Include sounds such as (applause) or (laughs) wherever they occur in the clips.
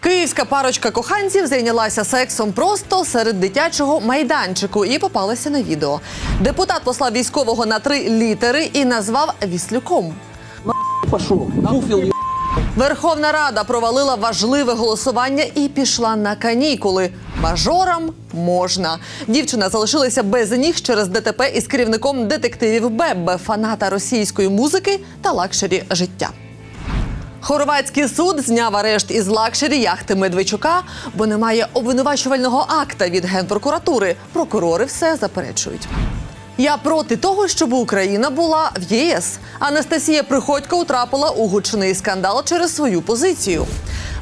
Київська парочка коханців зайнялася сексом просто серед дитячого майданчику і попалася на відео. Депутат послав військового на три літери і назвав віслюком. пошел. Пуфил е- Верховна Рада провалила важливе голосування і пішла на канікули. Мажорам можна. Дівчина залишилася без ніг через ДТП із керівником детективів Беббе, фаната російської музики та лакшері життя. Хорватський суд зняв арешт із лакшері яхти Медведчука, бо немає обвинувачувального акта від генпрокуратури. Прокурори все заперечують. Я проти того, щоб Україна була в ЄС. Анастасія Приходько утрапила у гучний скандал через свою позицію.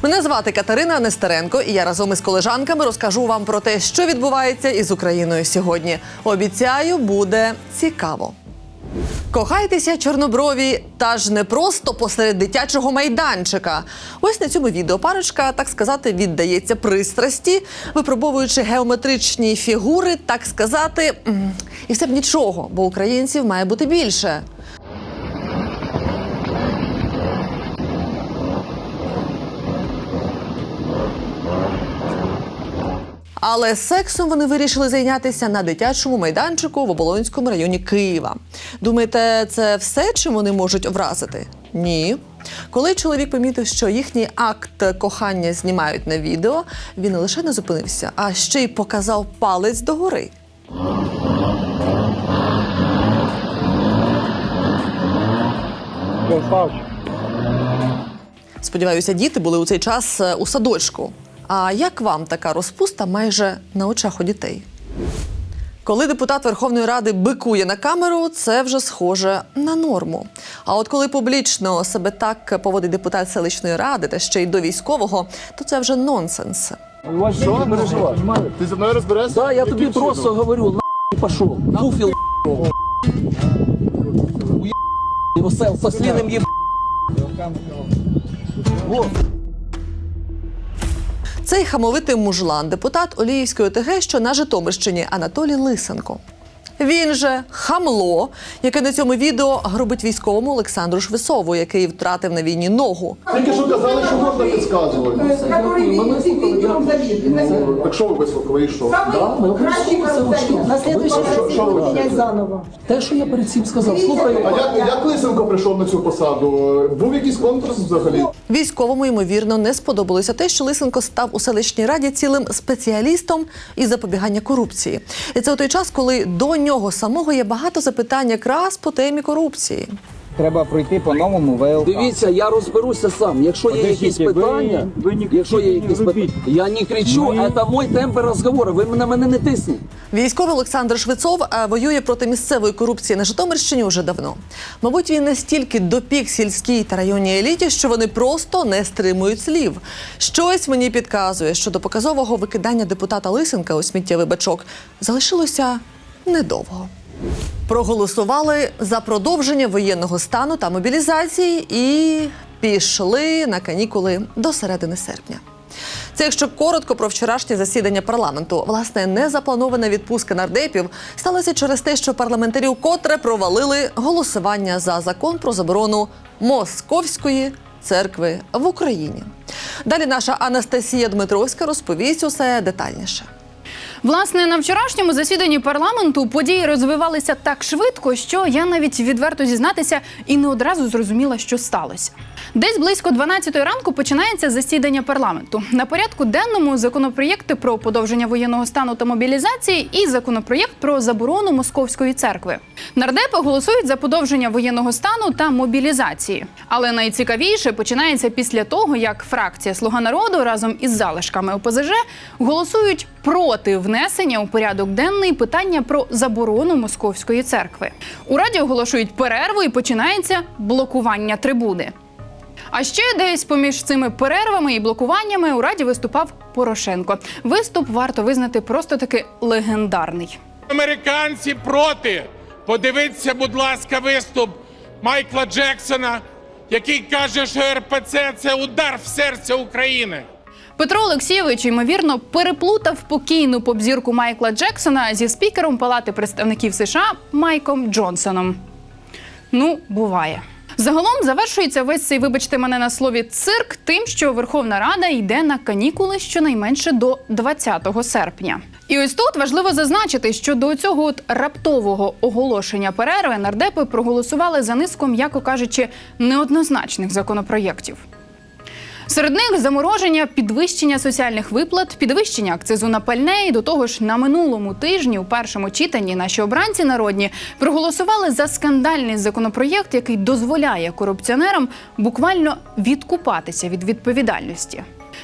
Мене звати Катерина Нестеренко, і я разом із колежанками розкажу вам про те, що відбувається із Україною сьогодні. Обіцяю, буде цікаво. Кохайтеся, чорноброві, та ж не просто посеред дитячого майданчика. Ось на цьому відео парочка, так сказати, віддається пристрасті, випробовуючи геометричні фігури, так сказати, і все б нічого, бо українців має бути більше. Але сексом вони вирішили зайнятися на дитячому майданчику в Оболонському районі Києва. Думаєте, це все, чим вони можуть вразити? Ні. Коли чоловік помітив, що їхній акт кохання знімають на відео, він не лише не зупинився, а ще й показав палець догори. Сподіваюся, діти були у цей час е, у садочку. А як вам така розпуста майже на очах у дітей? Коли депутат Верховної Ради бикує на камеру, це вже схоже на норму. А от коли публічно себе так поводить депутат селищної ради та ще й до військового, то це вже нонсенс. Що не переживай? Ти зі мною розберешся? Да, я тобі просто говорю, на пошел. Пуфил его со, еб... Вот. Цей хамовитий мужлан, депутат Оліївської ОТГ, що на Житомирщині Анатолій Лисенко. Він же хамло, яке на цьому відео грубить військовому Олександру Швисову, який втратив на війні ногу. Тільки що казали, що можна підказувати. видит видео. Так що ви вислухали і що? Ми На вчите? заново. Те, що я перед цим сказав, слухай. А як, як Лисенко прийшов на цю посаду? Був якийсь конкурс взагалі? Військовому ймовірно не сподобалося те, що Лисенко став у селищній раді цілим спеціалістом із запобігання корупції. І це у той час, коли до нього самого є багато запитань якраз по темі корупції. Треба пройти по новому ВЛК. Дивіться, я розберуся сам. Якщо є Подождіть, якісь ви- питання, ви ні- якщо є якісь робіть. питання, я не кричу, Ми- це мой темп розговору. Ви на мене не тисніть. Військовий Олександр Швецов е, воює проти місцевої корупції на Житомирщині уже давно. Мабуть, він настільки допік сільській та районній еліті, що вони просто не стримують слів. Щось мені підказує, що до показового викидання депутата Лисенка у сміттєвий бачок залишилося недовго. Проголосували за продовження воєнного стану та мобілізації і пішли на канікули до середини серпня. Це якщо коротко про вчорашнє засідання парламенту. Власне, незапланована відпустка нардепів сталася через те, що парламентарі вкотре провалили голосування за закон про заборону московської церкви в Україні. Далі наша Анастасія Дмитровська розповість усе детальніше. Власне, на вчорашньому засіданні парламенту події розвивалися так швидко, що я навіть відверто зізнатися і не одразу зрозуміла, що сталося. Десь близько 12-ї ранку починається засідання парламенту. На порядку денному законопроєкти про подовження воєнного стану та мобілізації і законопроєкт про заборону московської церкви. Нардепи голосують за подовження воєнного стану та мобілізації. Але найцікавіше починається після того, як фракція Слуга народу разом із залишками ОПЗЖ голосують проти внесення у порядок денний питання про заборону московської церкви. У раді оголошують перерву і починається блокування трибуни. А ще десь поміж цими перервами і блокуваннями у раді виступав Порошенко. Виступ варто визнати просто таки легендарний. Американці проти. Подивіться, будь ласка, виступ Майкла Джексона, який каже, що РПЦ це удар в серце України. Петро Олексійович, ймовірно, переплутав покійну попзірку Майкла Джексона зі спікером Палати представників США Майком Джонсоном. Ну, буває. Загалом завершується весь цей, вибачте мене на слові, цирк тим, що Верховна Рада йде на канікули щонайменше до 20 серпня. І ось тут важливо зазначити, що до цього от раптового оголошення перерви нардепи проголосували за низку, м'яко кажучи, неоднозначних законопроєктів. Серед них замороження, підвищення соціальних виплат, підвищення акцизу на пальне і до того ж на минулому тижні у першому читанні наші обранці народні проголосували за скандальний законопроєкт, який дозволяє корупціонерам буквально відкупатися від відповідальності.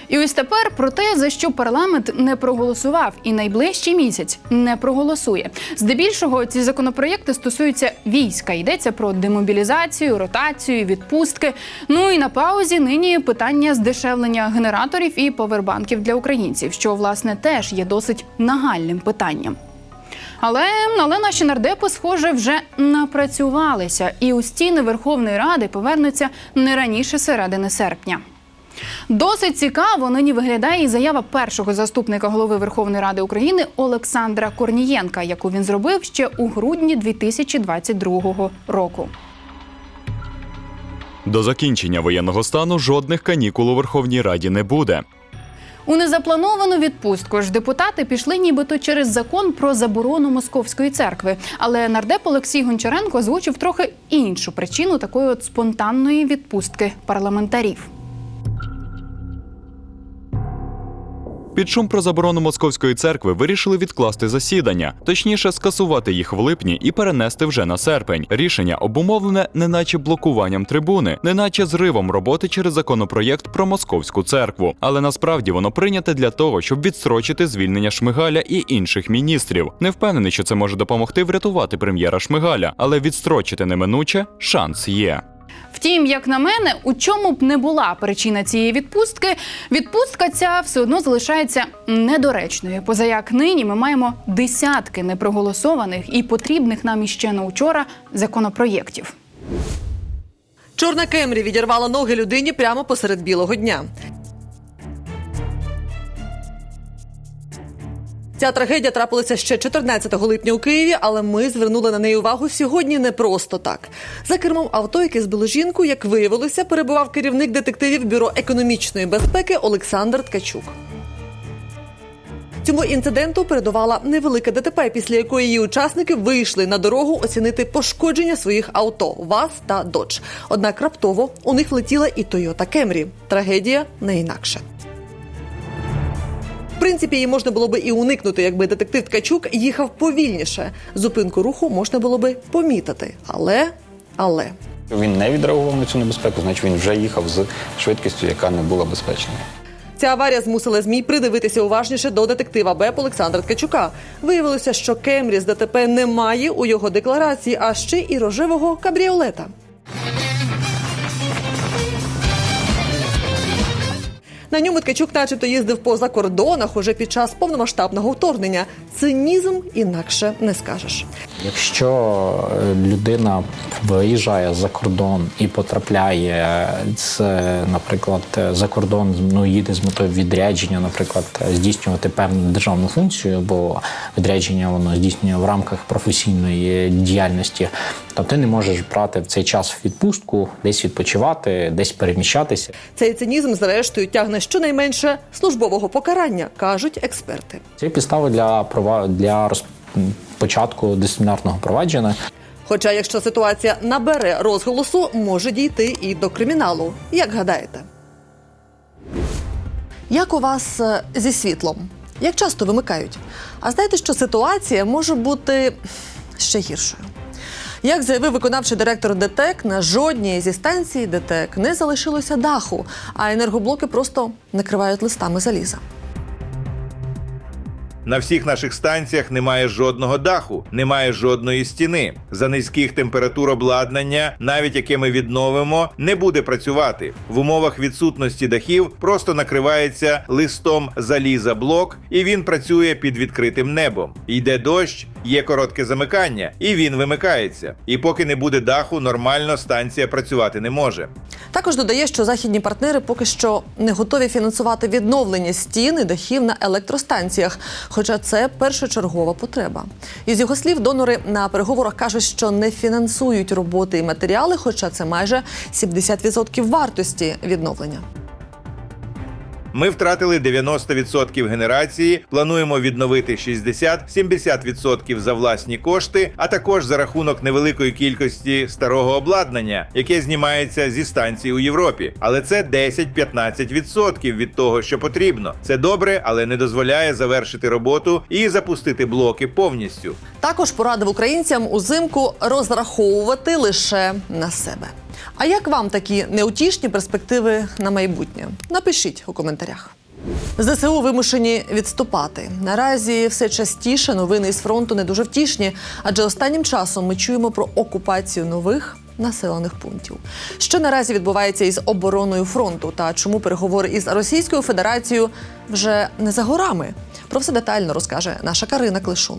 І ось тепер про те, за що парламент не проголосував і найближчий місяць не проголосує. Здебільшого ці законопроєкти стосуються війська. Йдеться про демобілізацію, ротацію, відпустки. Ну і на паузі нині питання здешевлення генераторів і повербанків для українців, що власне теж є досить нагальним питанням. Але, але наші нардепи, схоже, вже напрацювалися, і у стіни Верховної Ради повернуться не раніше середини серпня. Досить цікаво нині виглядає і заява першого заступника голови Верховної Ради України Олександра Корнієнка, яку він зробив ще у грудні 2022 року. До закінчення воєнного стану жодних канікул у Верховній Раді не буде. У незаплановану відпустку ж депутати пішли нібито через закон про заборону московської церкви. Але нардеп Олексій Гончаренко озвучив трохи іншу причину такої от спонтанної відпустки парламентарів. Під шум про заборону московської церкви вирішили відкласти засідання, точніше скасувати їх в липні і перенести вже на серпень. Рішення обумовлене неначе блокуванням трибуни, неначе зривом роботи через законопроєкт про московську церкву. Але насправді воно прийняте для того, щоб відстрочити звільнення Шмигаля і інших міністрів. Не впевнений, що це може допомогти врятувати прем'єра Шмигаля, але відстрочити неминуче шанс є. Втім, як на мене, у чому б не була причина цієї відпустки, відпустка ця все одно залишається недоречною. Позаяк нині ми маємо десятки непроголосованих і потрібних нам іще на учора законопроєктів. Чорна Кемрі відірвала ноги людині прямо посеред білого дня. Ця трагедія трапилася ще 14 липня у Києві, але ми звернули на неї увагу сьогодні не просто так. За кермом авто, яке збило жінку, як виявилося, перебував керівник детективів бюро економічної безпеки Олександр Ткачук. Цьому інциденту передувала невелика ДТП, після якої її учасники вийшли на дорогу оцінити пошкодження своїх авто ВАЗ та Додж. Однак раптово у них влетіла і Тойота Кемрі. Трагедія не інакше. В принципі, її можна було би і уникнути, якби детектив Ткачук їхав повільніше. Зупинку руху можна було би помітити. Але, але Він не відреагував на цю небезпеку, значить він вже їхав з швидкістю, яка не була безпечною. Ця аварія змусила ЗМІ придивитися уважніше до детектива БЕП Олександра Ткачука. Виявилося, що Кемрі з ДТП немає у його декларації, а ще і рожевого кабріолета. На ньому Ткачук начебто їздив по закордонах уже під час повномасштабного вторгнення. Цинізм інакше не скажеш. Якщо е, людина виїжджає за кордон і потрапляє з, наприклад, за кордон, ну їде з метою відрядження, наприклад, здійснювати певну державну функцію, бо відрядження воно здійснює в рамках професійної діяльності, то ти не можеш брати в цей час відпустку, десь відпочивати, десь переміщатися. Цей цинізм, зрештою, тягне щонайменше службового покарання, кажуть експерти. Це підстави для права для початку дисциплінарного провадження. Хоча, якщо ситуація набере розголосу, може дійти і до криміналу. Як гадаєте? Як у вас е, зі світлом? Як часто вимикають? А знаєте, що ситуація може бути ще гіршою? Як заявив виконавчий директор ДТЕК, на жодній зі станцій ДТЕК не залишилося даху, а енергоблоки просто накривають листами заліза. На всіх наших станціях немає жодного даху, немає жодної стіни. За низьких температур обладнання, навіть яке ми відновимо, не буде працювати. В умовах відсутності дахів просто накривається листом заліза блок, і він працює під відкритим небом. Йде дощ, Є коротке замикання, і він вимикається. І поки не буде даху, нормально станція працювати не може. Також додає, що західні партнери поки що не готові фінансувати відновлення стін і дахів на електростанціях, хоча це першочергова потреба. Із його слів, донори на переговорах кажуть, що не фінансують роботи і матеріали, хоча це майже 70% вартості відновлення. Ми втратили 90% генерації, плануємо відновити 60-70% за власні кошти, а також за рахунок невеликої кількості старого обладнання, яке знімається зі станцій у Європі. Але це 10-15% від того, що потрібно. Це добре, але не дозволяє завершити роботу і запустити блоки повністю. Також порадив українцям узимку розраховувати лише на себе. А як вам такі неутішні перспективи на майбутнє? Напишіть у коментарях. ЗСУ вимушені відступати. Наразі все частіше новини із фронту не дуже втішні, адже останнім часом ми чуємо про окупацію нових населених пунктів. Що наразі відбувається із обороною фронту та чому переговори із Російською Федерацією вже не за горами? Про все детально розкаже наша Карина Клишун.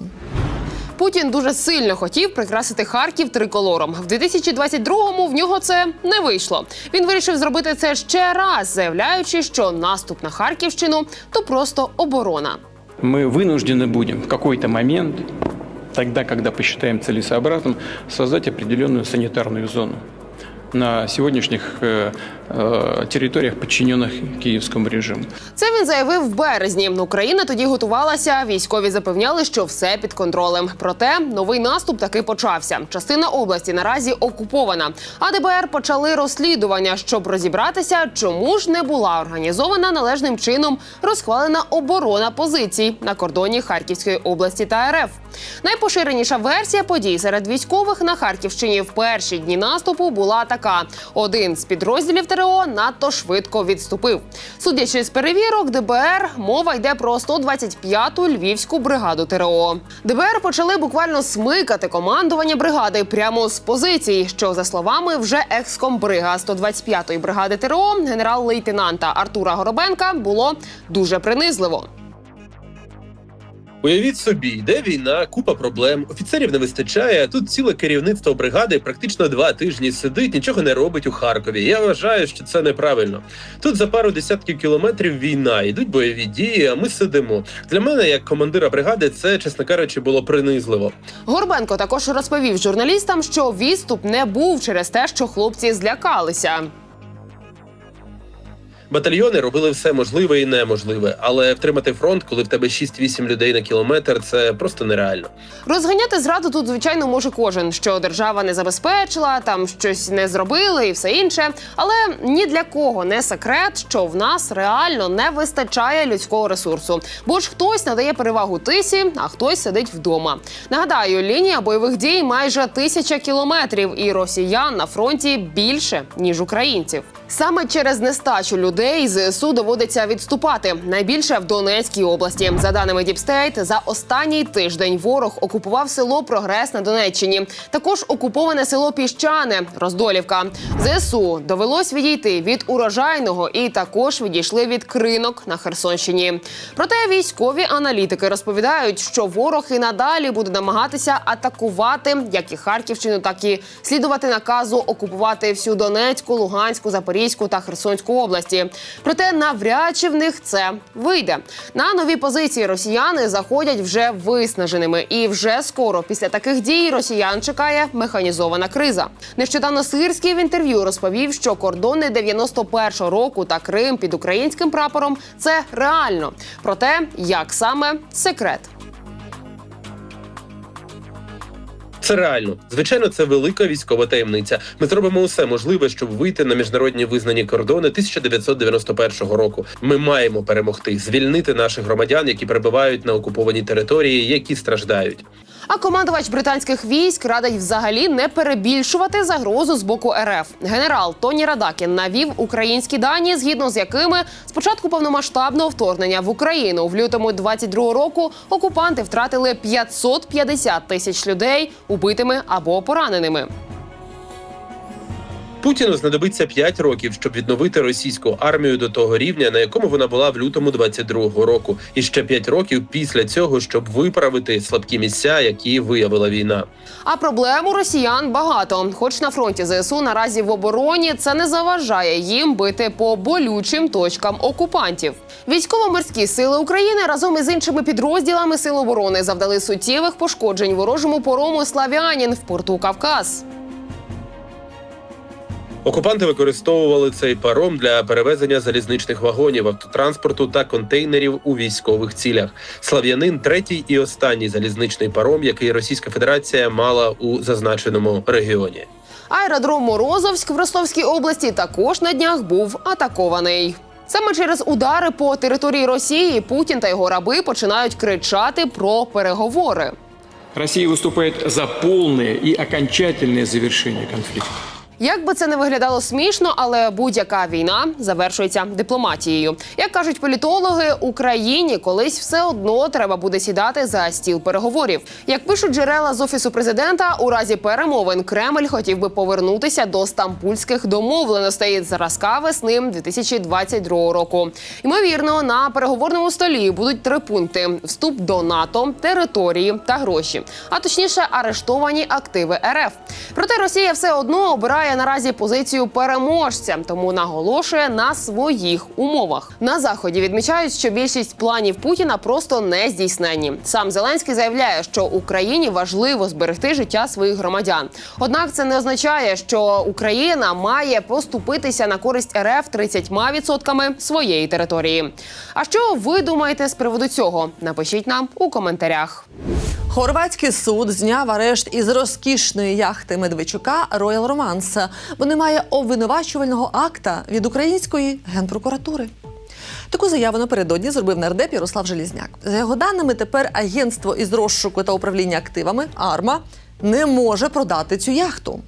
Путін дуже сильно хотів прикрасити Харків триколором. В 2022-му в нього це не вийшло. Він вирішив зробити це ще раз, заявляючи, що наступ на Харківщину то просто оборона. мы вынуждены будем в какой-то момент, тогда, когда посчитаем целесообразным, создать определенную санитарную зону на сегодняшних э, э, территориях, подчиненных киевскому режиму. Це він заявив в березні. Україна тоді готувалася. Військові запевняли, що все під контролем. Проте новий наступ таки почався. Частина області наразі окупована. А ДБР почали розслідування, щоб розібратися, чому ж не була організована належним чином розхвалена оборона позицій на кордоні Харківської області та РФ. Найпоширеніша версія подій серед військових на Харківщині в перші дні наступу була така: один з підрозділів ТРО надто швидко відступив. Судячи з перевірок ДБР, мова йде про 125-ту львівську бригаду ТРО. ДБР почали буквально смикати командування бригади прямо з позицій, що за словами вже екскомбрига 125-ї бригади ТРО генерал-лейтенанта Артура Горобенка було дуже принизливо. Уявіть собі, йде війна, купа проблем, офіцерів не вистачає. Тут ціле керівництво бригади практично два тижні сидить, нічого не робить у Харкові. Я вважаю, що це неправильно. Тут за пару десятків кілометрів війна, йдуть бойові дії, а ми сидимо. Для мене, як командира бригади, це, чесно кажучи, було принизливо. Горбенко також розповів журналістам, що відступ не був через те, що хлопці злякалися. Батальйони робили все можливе і неможливе, але втримати фронт, коли в тебе 6-8 людей на кілометр, це просто нереально. Розганяти зраду тут, звичайно, може кожен, що держава не забезпечила, там щось не зробили і все інше. Але ні для кого не секрет, що в нас реально не вистачає людського ресурсу. Бо ж хтось надає перевагу тисі, а хтось сидить вдома. Нагадаю, лінія бойових дій майже тисяча кілометрів, і росіян на фронті більше ніж українців. Саме через нестачу людей ЗСУ доводиться відступати найбільше в Донецькій області. За даними Діпстейт, за останній тиждень ворог окупував село Прогрес на Донеччині. Також окуповане село Піщане, Роздолівка. ЗСУ довелось відійти від урожайного і також відійшли від кринок на Херсонщині. Проте військові аналітики розповідають, що ворог і надалі буде намагатися атакувати як і Харківщину, так і слідувати наказу окупувати всю Донецьку, Луганську, Запорізьку та Херсонську області. Проте навряд чи в них це вийде. На нові позиції росіяни заходять вже виснаженими, і вже скоро після таких дій росіян чекає механізована криза. Нещодавно Сирський в інтерв'ю розповів, що кордони 91-го року та Крим під українським прапором це реально. Проте як саме секрет. Це реально. Звичайно, це велика військова таємниця. Ми зробимо усе можливе, щоб вийти на міжнародні визнані кордони 1991 року. Ми маємо перемогти, звільнити наших громадян, які перебувають на окупованій території, які страждають. А командувач британських військ радить взагалі не перебільшувати загрозу з боку РФ. Генерал Тоні Радакін навів українські дані, згідно з якими спочатку повномасштабного вторгнення в Україну в лютому 22 року окупанти втратили 550 тисяч людей убитими або пораненими. Путіну знадобиться 5 років, щоб відновити російську армію до того рівня, на якому вона була в лютому 22-го року, і ще 5 років після цього, щоб виправити слабкі місця, які виявила війна. А проблем у росіян багато. Хоч на фронті ЗСУ наразі в обороні це не заважає їм бити по болючим точкам окупантів. Військово-морські сили України разом із іншими підрозділами сил оборони завдали суттєвих пошкоджень ворожому порому Славянін в порту Кавказ. Окупанти використовували цей паром для перевезення залізничних вагонів, автотранспорту та контейнерів у військових цілях. Слав'янин третій і останній залізничний паром, який Російська Федерація мала у зазначеному регіоні. Аеродром Морозовськ в Ростовській області також на днях був атакований. Саме через удари по території Росії Путін та його раби починають кричати про переговори. Россия выступает за полное и окончательное завершение конфликта. Як би це не виглядало смішно, але будь-яка війна завершується дипломатією. Як кажуть політологи, Україні колись все одно треба буде сідати за стіл переговорів. Як пишуть джерела з офісу президента, у разі перемовин Кремль хотів би повернутися до стамбульських домовленостей зразка весни 2022 року. Ймовірно, на переговорному столі будуть три пункти: вступ до НАТО, території та гроші, а точніше, арештовані активи РФ. Проте Росія все одно обирає наразі позицію переможця, тому наголошує на своїх умовах. На заході відмічають, що більшість планів Путіна просто не здійснені. Сам Зеленський заявляє, що Україні важливо зберегти життя своїх громадян. Однак це не означає, що Україна має поступитися на користь РФ 30% своєї території. А що ви думаєте з приводу цього? Напишіть нам у коментарях. Хорватський суд зняв арешт із розкішної яхти Медведчука Роял Романс, бо немає обвинувачувального акта від української генпрокуратури. Таку заяву напередодні зробив нардеп Ярослав Желізняк. За його даними, тепер агентство із розшуку та управління активами АРМА не може продати цю яхту.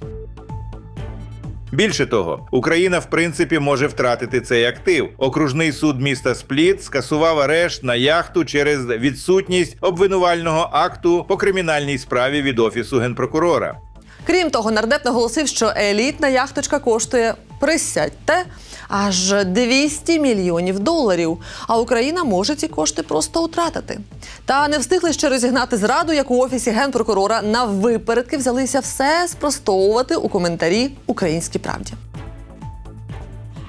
Більше того, Україна в принципі може втратити цей актив. Окружний суд міста Спліт скасував арешт на яхту через відсутність обвинувального акту по кримінальній справі від офісу генпрокурора. Крім того, нардеп наголосив, що елітна яхточка коштує присядьте аж 200 мільйонів доларів. А Україна може ці кошти просто втратити. Та не встигли ще розігнати зраду, як у офісі генпрокурора на випередки взялися все спростовувати у коментарі Українській правді.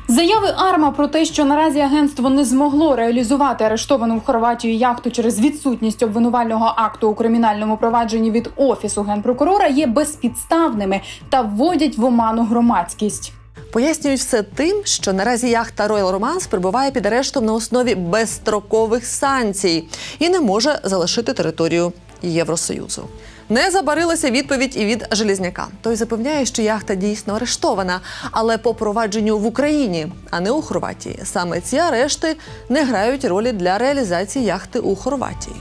Заяви Арма про те, що наразі агентство не змогло реалізувати арештовану в Хорватію яхту через відсутність обвинувального акту у кримінальному провадженні від офісу генпрокурора, є безпідставними та вводять в оману громадськість. Пояснюють все тим, що наразі яхта Royal Romance перебуває під арештом на основі безстрокових санкцій і не може залишити територію Євросоюзу. Не забарилася відповідь і від Желізняка. Той запевняє, що яхта дійсно арештована, але по провадженню в Україні, а не у Хорватії. Саме ці арешти не грають ролі для реалізації яхти у Хорватії.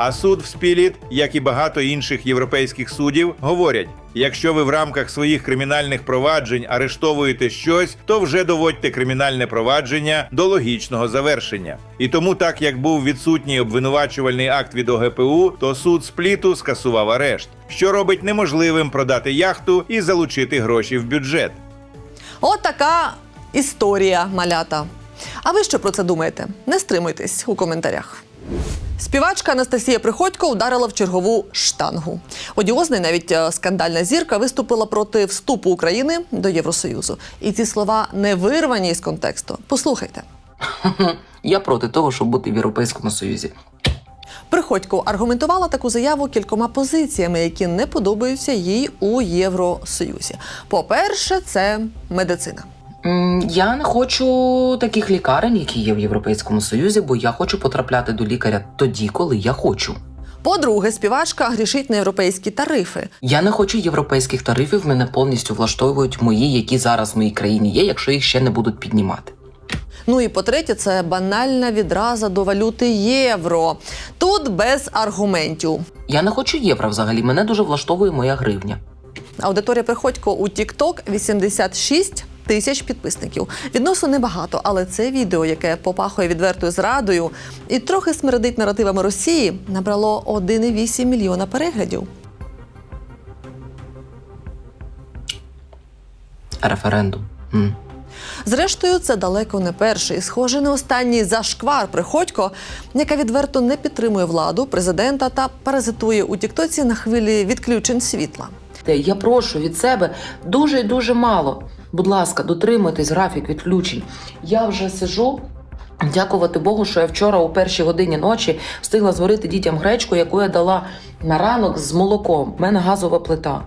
А суд в Спіліт, як і багато інших європейських судів, говорять: якщо ви в рамках своїх кримінальних проваджень арештовуєте щось, то вже доводьте кримінальне провадження до логічного завершення. І тому, так як був відсутній обвинувачувальний акт від ОГПУ, то суд Спліту скасував арешт, що робить неможливим продати яхту і залучити гроші в бюджет. От така історія малята. А ви що про це думаєте? Не стримуйтесь у коментарях. Співачка Анастасія Приходько ударила в чергову штангу. Одіозна і навіть е, скандальна зірка виступила проти вступу України до Євросоюзу. І ці слова не вирвані із контексту. Послухайте. (laughs) Я проти того, щоб бути в Європейському Союзі. Приходько аргументувала таку заяву кількома позиціями, які не подобаються їй у Євросоюзі. По-перше, це медицина. Я не хочу таких лікарень, які є в Європейському Союзі, бо я хочу потрапляти до лікаря тоді, коли я хочу. По-друге, співачка грішить на європейські тарифи. Я не хочу європейських тарифів, мене повністю влаштовують мої, які зараз в моїй країні є, якщо їх ще не будуть піднімати. Ну і по-третє, це банальна відраза до валюти євро. Тут без аргументів. Я не хочу євро взагалі, мене дуже влаштовує моя гривня. Аудиторія Приходько у TikTok 86 тисяч підписників. Відносно небагато, але це відео, яке попахує відвертою зрадою і трохи смердить наративами Росії, набрало 1,8 мільйона переглядів. референдум. М. Зрештою, це далеко не перший, схоже, не останній зашквар Приходько, яка відверто не підтримує владу, президента та паразитує у Тіктоці на хвилі відключень світла. Те, Я прошу від себе дуже і дуже мало. Будь ласка, дотримуйтесь графік відключень. Я вже сижу. Дякувати Богу, що я вчора у першій годині ночі встигла зварити дітям гречку, яку я дала на ранок з молоком. У мене газова плита.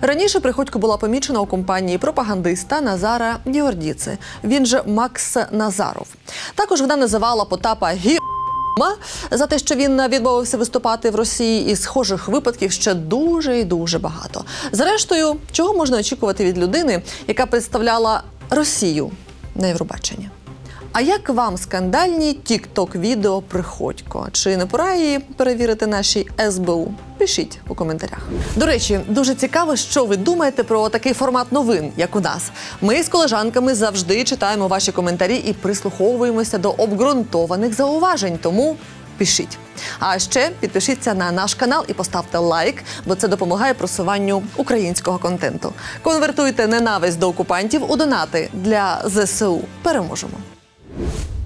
Раніше Приходько була помічена у компанії пропагандиста Назара Діордіци. Він же Макс Назаров. Також вона називала Потапа гі. За те, що він відмовився виступати в Росії, і схожих випадків ще дуже і дуже багато. Зрештою, чого можна очікувати від людини, яка представляла Росію на Євробаченні? А як вам скандальні тік-ток відео Приходько? Чи не пора її перевірити нашій СБУ? Пишіть у коментарях. До речі, дуже цікаво, що ви думаєте про такий формат новин, як у нас. Ми з колежанками завжди читаємо ваші коментарі і прислуховуємося до обґрунтованих зауважень. Тому пишіть. А ще підпишіться на наш канал і поставте лайк, бо це допомагає просуванню українського контенту. Конвертуйте ненависть до окупантів у донати для ЗСУ. Переможемо. you